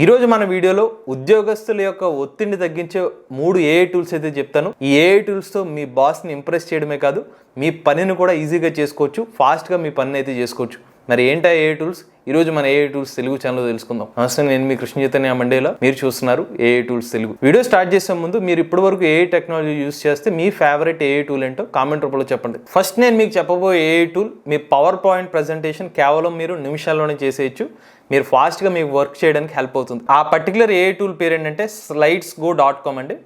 ఈరోజు మన వీడియోలో ఉద్యోగస్తుల యొక్క ఒత్తిడిని తగ్గించే మూడు ఏఐ టూల్స్ అయితే చెప్తాను. ఈ ఏఐ టూల్స్తో మీ బాస్ని ఇంప్రెస్ చేయడమే కాదు మీ పనిని కూడా ఈజీగా చేసుకోవచ్చు ఫాస్ట్గా మీ పనిని అయితే చేసుకోవచ్చు. మరి ఏంటా ఏ టూల్స్ ఈరోజు మన ఏఐ టూల్స్ తెలుగు ఛానల్ తెలుసుకుందాం. నమస్తే నేను మీ కృష్ణ చైతన్య మండేలో. మీరు చూస్తున్నారు AI tools Telugu. Video start చేసే ముందు మీరు ఇప్పటి వరకు ఏఐ టెక్నాలజీ యూస్ చేస్తే మీ ఫేవరెట్ ఏఐ టూల్ ఏంటో కామెంట్ రూపంలో చెప్పండి. ఫస్ట్ నేను మీకు చెప్పబోయే ఏఐ టూల్ మీ పవర్ పాయింట్ ప్రజెంటేషన్ కేవలం మీరు నిమిషాల్లోనే చేసేయచ్చు. మీరు ఫాస్ట్గా మీకు వర్క్ చేయడానికి హెల్ప్ అవుతుంది. ఆ పర్టికులర్ ఏఐ టూల్ పేరు ఏంటంటే స్లైడ్స్ గో డాట్ కామ్ అండి.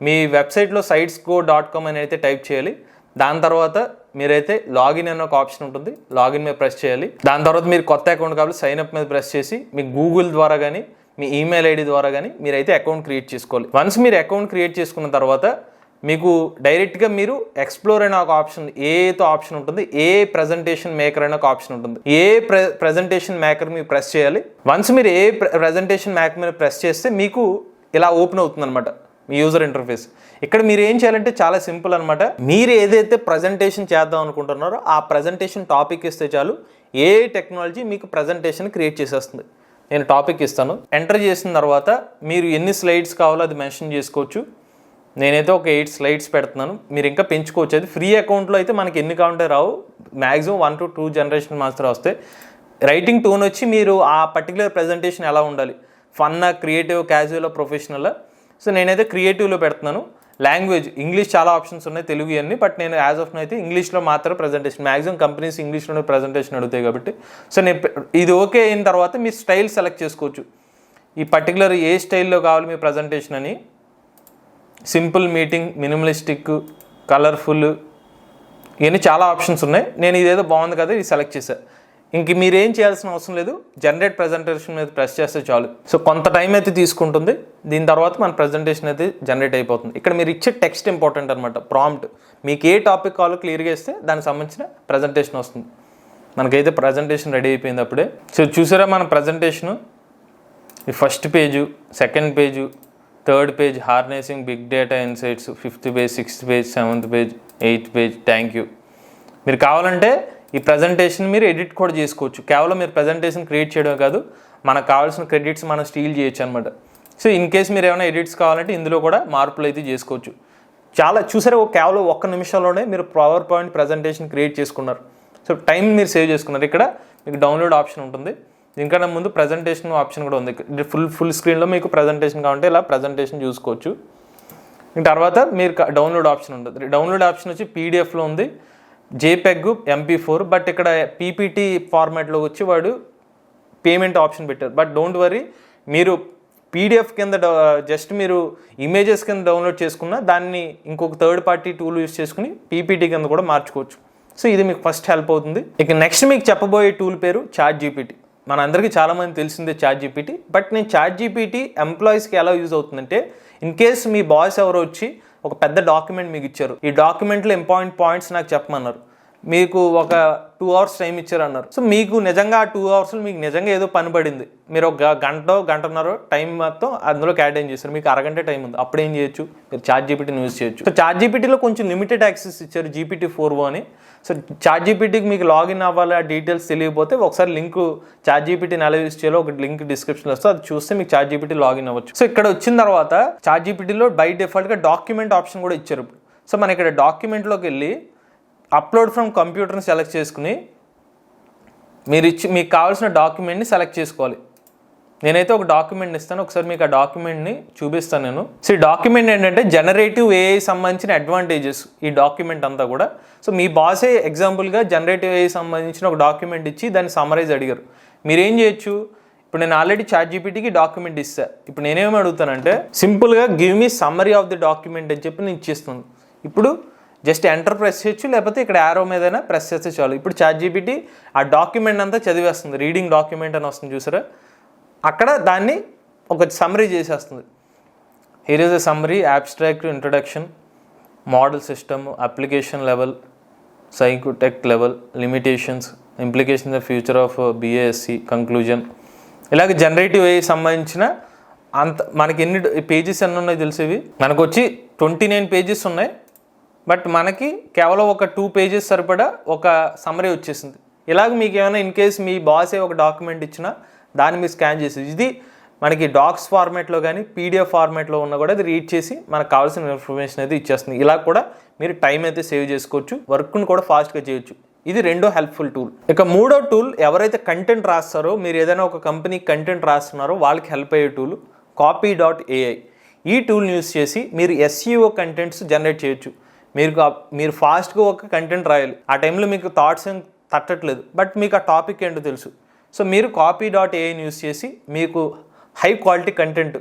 మీ వెబ్సైట్లో సైట్స్ గో డాట్ కామ్ అని అయితే టైప్ చేయాలి. దాని తర్వాత మీరైతే లాగిన్ అనే ఒక ఆప్షన్ ఉంటుంది. లాగిన్ మీద ప్రెస్ చేయాలి. దాని తర్వాత మీరు కొత్త అకౌంట్ కాబట్టి సైన్ అప్ మీద ప్రెస్ చేసి మీ గూగుల్ ద్వారా కానీ మీ ఈమెయిల్ ఐడి ద్వారా కానీ మీరైతే అకౌంట్ క్రియేట్ చేసుకోవాలి. వన్స్ మీరు అకౌంట్ క్రియేట్ చేసుకున్న తర్వాత మీకు డైరెక్ట్గా మీరు ఎక్స్ప్లోర్ అనే ఒక ఆప్షన్ ఏతో ఆప్షన్ ఉంటుంది ఏ ప్రజెంటేషన్ మేకర్ అనే ఒక ఆప్షన్ ఉంటుంది. ఏ ప్రజెంటేషన్ మేకర్ మీరు ప్రెస్ చేయాలి. వన్స్ మీరు ఏ ప్రజెంటేషన్ మేకర్ మీద ప్రెస్ చేస్తే మీకు ఇలా ఓపెన్ అవుతుంది అనమాట మీ యూజర్ ఇంటర్ఫేస్ ఇక్కడ మీరు ఏం చేయాలంటే చాలా సింపుల్ అనమాట మీరు ఏదైతే ప్రజెంటేషన్ చేద్దాం అనుకుంటున్నారో ఆ ప్రజెంటేషన్ టాపిక్ ఇస్తే చాలు ఏ టెక్నాలజీ మీకు ప్రజెంటేషన్ క్రియేట్ చేసేస్తుంది. నేను టాపిక్ ఇస్తాను. ఎంటర్ చేసిన తర్వాత మీరు ఎన్ని స్లైడ్స్ కావాలో అది మెన్షన్ చేసుకోవచ్చు. నేనైతే ఒక ఎయిట్ స్లైడ్స్ పెడుతున్నాను. మీరు ఇంకా పెంచుకోవచ్చు. అది ఫ్రీ అకౌంట్లో అయితే మనకి ఎన్ని కావాలంటే రావు. Maximum one to two generation మాత్రం వస్తాయి. రైటింగ్ టోన్ వచ్చి మీరు ఆ పర్టికులర్ ప్రజెంటేషన్ ఎలా ఉండాలి? ఫన్నా క్రియేటివ్ క్యాజువల్ ప్రొఫెషనల్ సో నేనైతే క్రియేటివ్లో పెడుతున్నాను. లాంగ్వేజ్ ఇంగ్లీష్ చాలా ఆప్షన్స్ ఉన్నాయి తెలుగు అన్ని బట్ నేను యాజ్ ఆఫ్ అయితే ఇంగ్లీష్లో మాత్రం ప్రజెంటేషన్ మ్యాక్సిమం కంపెనీస్ ఇంగ్లీష్లోనే ప్రజెంటేషన్ అడుగుతాయి కాబట్టి. సో నేను ఇది ఓకే అయిన తర్వాత మీ స్టైల్ సెలెక్ట్ చేసుకోవచ్చు. ఈ పర్టికులర్ ఏ స్టైల్లో కావాలి మీ ప్రజెంటేషన్ అని. సింపుల్ మీటింగ్ మినిమలిస్టిక్ కలర్ఫుల్ ఇవన్నీ చాలా ఆప్షన్స్ ఉన్నాయి. నేను ఇదేదో బాగుంది కదా ఇది సెలెక్ట్ చేశాను ఇంక మీరేం చేయాల్సిన అవసరం లేదు. జనరేట్ ప్రజెంటేషన్ మీద ప్రెస్ చేస్తే చాలు. సో కొంత టైం అయితే తీసుకుంటుంది. దీని తర్వాత మన ప్రజెంటేషన్ అయితే జనరేట్ అయిపోతుంది. ఇక్కడ మీరు ఇచ్చే టెక్స్ట్ ఇంపార్టెంట్ అనమాట ప్రాంప్ట్ మీకు ఏ టాపిక్ కావాలో క్లియర్గా ఇస్తే దానికి సంబంధించిన ప్రజెంటేషన్ వస్తుంది. మనకైతే ప్రజెంటేషన్ రెడీ అయిపోయింది అప్పుడే. సో చూసారా మన ప్రజెంటేషను ఈ first page second page third page harnessing big data insights fifth page sixth page seventh page eighth page thank you మీరు కావాలంటే ఈ ప్రజెంటేషన్ మీరు ఎడిట్ కూడా చేసుకోవచ్చు. కేవలం మీరు ప్రజెంటేషన్ క్రియేట్ చేయడమే కాదు మనకు కావాల్సిన క్రెడిట్స్ మనం స్టీల్ చేయొచ్చు అనమాట సో ఇన్ కేస్ మీరు ఏమైనా ఎడిట్స్ కావాలంటే ఇందులో కూడా మార్పులు అయితే చేసుకోవచ్చు. చాలా చూసారా ఒక కేవలం ఒక్క నిమిషంలోనే మీరు పవర్ పాయింట్ ప్రజెంటేషన్ క్రియేట్ చేసుకున్నారు. సో టైం మీరు సేవ్ చేసుకున్నారు. ఇక్కడ మీకు డౌన్లోడ్ ఆప్షన్ ఉంటుంది. దీనికన్నా ముందు ప్రజెంటేషన్ ఆప్షన్ కూడా ఉంది. ఫుల్ ఫుల్ స్క్రీన్లో మీకు ప్రజెంటేషన్ కావాలంటే ఇలా ప్రజెంటేషన్ చూసుకోవచ్చు. ఇంక తర్వాత మీరు డౌన్లోడ్ ఆప్షన్ ఉంటుంది. డౌన్లోడ్ ఆప్షన్ వచ్చి పీడిఎఫ్లో ఉంది. జేపెగ్ ఎంపీ ఫోర్ బట్ ఇక్కడ పీపీటీ ఫార్మాట్లో వచ్చి వాడు పేమెంట్ ఆప్షన్ పెట్టారు. బట్ డోంట్ వరీ మీరు పీడిఎఫ్ కింద జస్ట్ మీరు ఇమేజెస్ కింద డౌన్లోడ్ చేసుకున్న దాన్ని ఇంకొక థర్డ్ పార్టీ టూల్ యూస్ చేసుకుని పీపీటీ కింద కూడా మార్చుకోవచ్చు. సో ఇది మీకు ఫస్ట్ హెల్ప్ అవుతుంది. ఇక నెక్స్ట్ మీకు చెప్పబోయే టూల్ పేరు చాట్ జీపీటీ మన అందరికీ చాలామంది తెలిసిందే చాట్ జీపీటీ బట్ నేను చాట్ జీపీటీ ఎంప్లాయీస్కి ఎలా యూజ్ అవుతుందంటే ఇన్ కేస్ మీ బాస్ ఎవరో వచ్చి ఒక పెద్ద డాక్యుమెంట్ మీకు ఇచ్చారు. ఈ డాక్యుమెంట్లో ఇంపార్టెంట్ పాయింట్స్ నాకు చెప్పమన్నారు. మీకు ఒక టూ అవర్స్ టైం ఇచ్చారు అన్నారు సో మీకు నిజంగా ఆ టూ అవర్స్లో మీకు నిజంగా ఏదో పని పడింది. మీరు ఒక గంట గంటన్నర టైం మొత్తం అందులో కేటాయించి చేశారు. మీకు అరగంట టైం ఉంది. అప్పుడు ఏం చేయొచ్చు? మీరు చార్ట్ జీపీటీని యూజ్ చేయొచ్చు. సో చాట్ జీపీటీలో కొంచెం లిమిటెడ్ యాక్సెస్ ఇచ్చారు జీపీటీ ఫోర్ అని. సో చార్ట్ జీపీటీకి మీకు లాగిన్ అవ్వాలి? ఆ డీటెయిల్స్ తెలియకపోతే ఒకసారి లింక్ చార్ట్ జీపీటీని ఎలా యూజ్ చేయాలో ఒక లింక్ డిస్క్రిప్షన్లో వస్తే అది చూస్తే మీకు చార్ట్ జీపీటీ లాగిన్ అవ్వచ్చు. సో ఇక్కడ వచ్చిన తర్వాత చార్ట్ జీపీటీలో బై డిఫాల్ట్గా డాక్యుమెంట్ ఆప్షన్ కూడా ఇచ్చారు. సో మన ఇక్కడ డాక్యుమెంట్లోకి వెళ్ళి అప్లోడ్ ఫ్రమ్ కంప్యూటర్ని సెలెక్ట్ చేసుకుని మీరు ఇచ్చి మీకు కావాల్సిన డాక్యుమెంట్ని సెలెక్ట్ చేసుకోవాలి. నేనైతే ఒక డాక్యుమెంట్ ఇస్తాను. ఒకసారి మీకు ఆ డాక్యుమెంట్ని చూపిస్తాను నేను. సో ఈ డాక్యుమెంట్ ఏంటంటే జనరేటివ్ ఏఐ సంబంధించిన అడ్వాంటేజెస్ ఈ డాక్యుమెంట్ అంతా కూడా. సో మీ బాసే ఎగ్జాంపుల్గా జనరేటివ్ ఏఐ సంబంధించిన ఒక డాక్యుమెంట్ ఇచ్చి దాన్ని సమరైజ్ అడిగారు. మీరేం చేయొచ్చు? ఇప్పుడు నేను ఆల్రెడీ చాట్ జీపీటీకి డాక్యుమెంట్ ఇస్తా. ఇప్పుడు నేనేమి అడుగుతానంటే సింపుల్గా give me summary of the document అని చెప్పి నేను ఇచ్చేస్తున్నాను ఇప్పుడు జస్ట్ ఎంటర్ ప్రెస్ చేయొచ్చు లేకపోతే ఇక్కడ యారో మీదైనా ప్రెస్ చేస్తే చాలు. ఇప్పుడు చాట్ జీబీటీ ఆ డాక్యుమెంట్ అంతా చదివేస్తుంది. రీడింగ్ డాక్యుమెంట్ అని వస్తుంది చూసారా? అక్కడ దాన్ని ఒక సమ్మరీ చేసేస్తుంది. Here is a summary abstract introduction model system application level psychotech level limitations implication the future of BASC conclusion ఇలాగ జనరేటివ్ ఏ సంబంధించిన అంత మనకి ఎన్ని పేజెస్ ఎన్ని ఉన్నాయి తెలిసేవి మనకు వచ్చి ట్వంటీ నైన్ పేజెస్ ఉన్నాయి. బట్ మనకి కేవలం ఒక టూ పేజెస్ సరిపడా ఒక సమరీ వచ్చేసింది. ఇలాగ మీకు ఏమైనా ఇన్ కేస్ మీ బాసే ఒక డాక్యుమెంట్ ఇచ్చినా దాన్ని మీరు స్కాన్ చేసి ఇది మనకి డాక్స్ ఫార్మేట్లో కానీ పీడిఎఫ్ ఫార్మేట్లో ఉన్నా కూడా అది రీడ్ చేసి మనకు కావాల్సిన ఇన్ఫర్మేషన్ అయితే ఇచ్చేస్తుంది. ఇలా కూడా మీరు టైం అయితే సేవ్ చేసుకోవచ్చు వర్క్ను కూడా ఫాస్ట్గా చేయొచ్చు. ఇది రెండో హెల్ప్ఫుల్ టూల్ ఇక మూడో టూల్ ఎవరైతే కంటెంట్ రాస్తారో మీరు ఏదైనా ఒక కంపెనీ కంటెంట్ రాస్తున్నారో వాళ్ళకి హెల్ప్ అయ్యే టూల్ కాపీ డాట్ ఏఐ ఈ టూల్ని యూస్ చేసి మీరు ఎస్ఈఓ కంటెంట్స్ జనరేట్ చేయొచ్చు. మీరు మీరు ఫాస్ట్గా ఒక కంటెంట్ రాయాలి. ఆ టైంలో మీకు థాట్స్ ఏం తట్టట్లేదు. బట్ మీకు ఆ టాపిక్ ఏంటో తెలుసు. సో మీరు కాపీ డాట్ ఏఐని యూస్ చేసి మీకు హై క్వాలిటీ కంటెంట్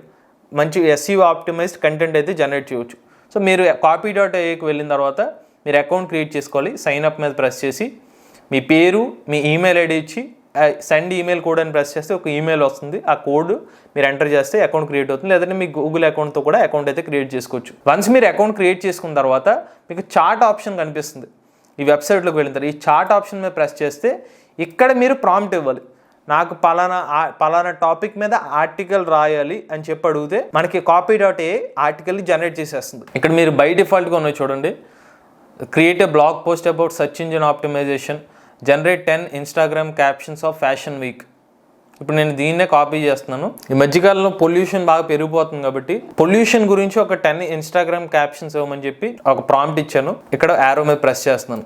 మంచి ఎస్ఈ ఆప్టిమైజ్డ్ కంటెంట్ అయితే జనరేట్ చేయవచ్చు సో మీరు కాపీ డాట్ ఏఐకి వెళ్ళిన తర్వాత మీరు అకౌంట్ క్రియేట్ చేసుకోవాలి. సైన్ అప్ మీద ప్రెస్ చేసి మీ పేరు మీ ఈమెయిల్ ఐడి ఇచ్చి సెండ్ ఈమెయిల్ కోడ్ అని ప్రెస్ చేస్తే ఒక ఈమెయిల్ వస్తుంది. ఆ కోడ్ మీరు ఎంటర్ చేస్తే అకౌంట్ క్రియేట్ అవుతుంది. లేదంటే మీ గూగుల్ అకౌంట్తో కూడా అకౌంట్ అయితే క్రియేట్ చేసుకోవచ్చు. వన్స్ మీరు అకౌంట్ క్రియేట్ చేసుకున్న తర్వాత మీకు చార్ట్ ఆప్షన్ కనిపిస్తుంది. ఈ వెబ్సైట్లోకి వెళ్ళిన తర్వాత ఈ చార్ట్ ఆప్షన్ మీద ప్రెస్ చేస్తే ఇక్కడ మీరు ప్రాంప్ట్ ఇవ్వాలి. నాకు పలానా పలానా టాపిక్ మీద ఆర్టికల్ రాయాలి అని చెప్పి అడిగితే మనకి copy dot A article generate చేసేస్తుంది. ఇక్కడ మీరు బై డిఫాల్ట్గా ఉన్నాయి చూడండి. Create a blog post about search engine optimization generate ten Instagram captions of fashion week. ఇప్పుడు నేను దీన్నే కాపీ చేస్తున్నాను. ఈ మధ్యకాలంలో పొల్యూషన్ బాగా పెరిగిపోతుంది కాబట్టి పొల్యూషన్ గురించి ఒక టెన్ ఇన్స్టాగ్రామ్ క్యాప్షన్స్ ఇవ్వమని చెప్పి ఒక ప్రాంప్ట్ ఇచ్చాను. ఇక్కడ యారో మీద ప్రెస్ చేస్తున్నాను.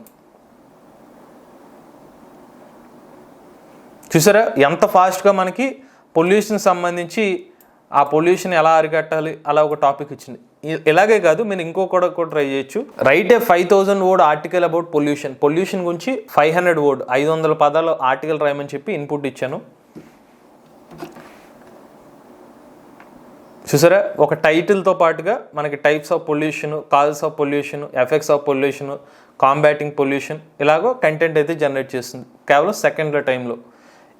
చూసారా? ఎంత ఫాస్ట్గా మనకి పొల్యూషన్ సంబంధించి ఆ పొల్యూషన్ ఎలా అరికట్టాలి? అలా ఒక టాపిక్ ఇచ్చింది. ఇలాగే కాదు మీరు ఇంకో కూడా ట్రై చేయొచ్చు. Write a five thousand word article about pollution pollution గురించి ఫైవ్ హండ్రెడ్ వర్డ్ ఐదు వందల పదాలు ఆర్టికల్ రాయమని చెప్పి ఇన్పుట్ ఇచ్చాను. చూసారా? ఒక టైటిల్తో పాటుగా మనకి types of pollution causes of pollution effects of pollution combating pollution ఇలాగో కంటెంట్ అయితే జనరేట్ చేస్తుంది. కేవలం సెకండ్ల టైంలో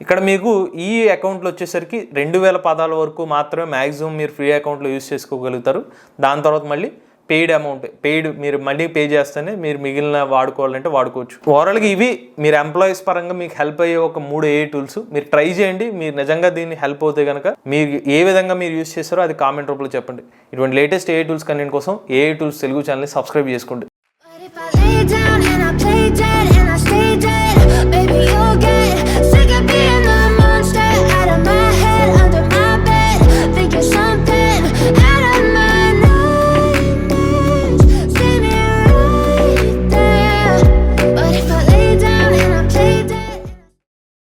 ఇక్కడ మీకు ఈ అకౌంట్లో వచ్చేసరికి రెండు వేల పదాల వరకు మాత్రమే మ్యాక్సిమం మీరు ఫ్రీ అకౌంట్లో యూస్ చేసుకోగలుగుతారు. దాని తర్వాత మళ్ళీ పెయిడ్ అమౌంట్ పెయిడ్ మీరు మళ్ళీ పే చేస్తేనే మీరు మిగిలిన వాడుకోవాలంటే వాడుకోవచ్చు. ఓవరాల్గా ఇవి మీరు ఎంప్లాయీస్ పరంగా మీకు హెల్ప్ అయ్యే ఒక మూడు ఏ టూల్స్ మీరు ట్రై చేయండి మీరు నిజంగా దీన్ని హెల్ప్ అవుతే కనుక మీరు ఏ విధంగా మీరు యూస్ చేస్తారో అది కామెంట్ రూపంలో చెప్పండి. ఇటువంటి లేటెస్ట్ ఏ టూల్స్ కంటెంట్ కోసం ఏ టూల్స్ తెలుగు ఛానల్ని సబ్స్క్రైబ్ చేసుకోండి.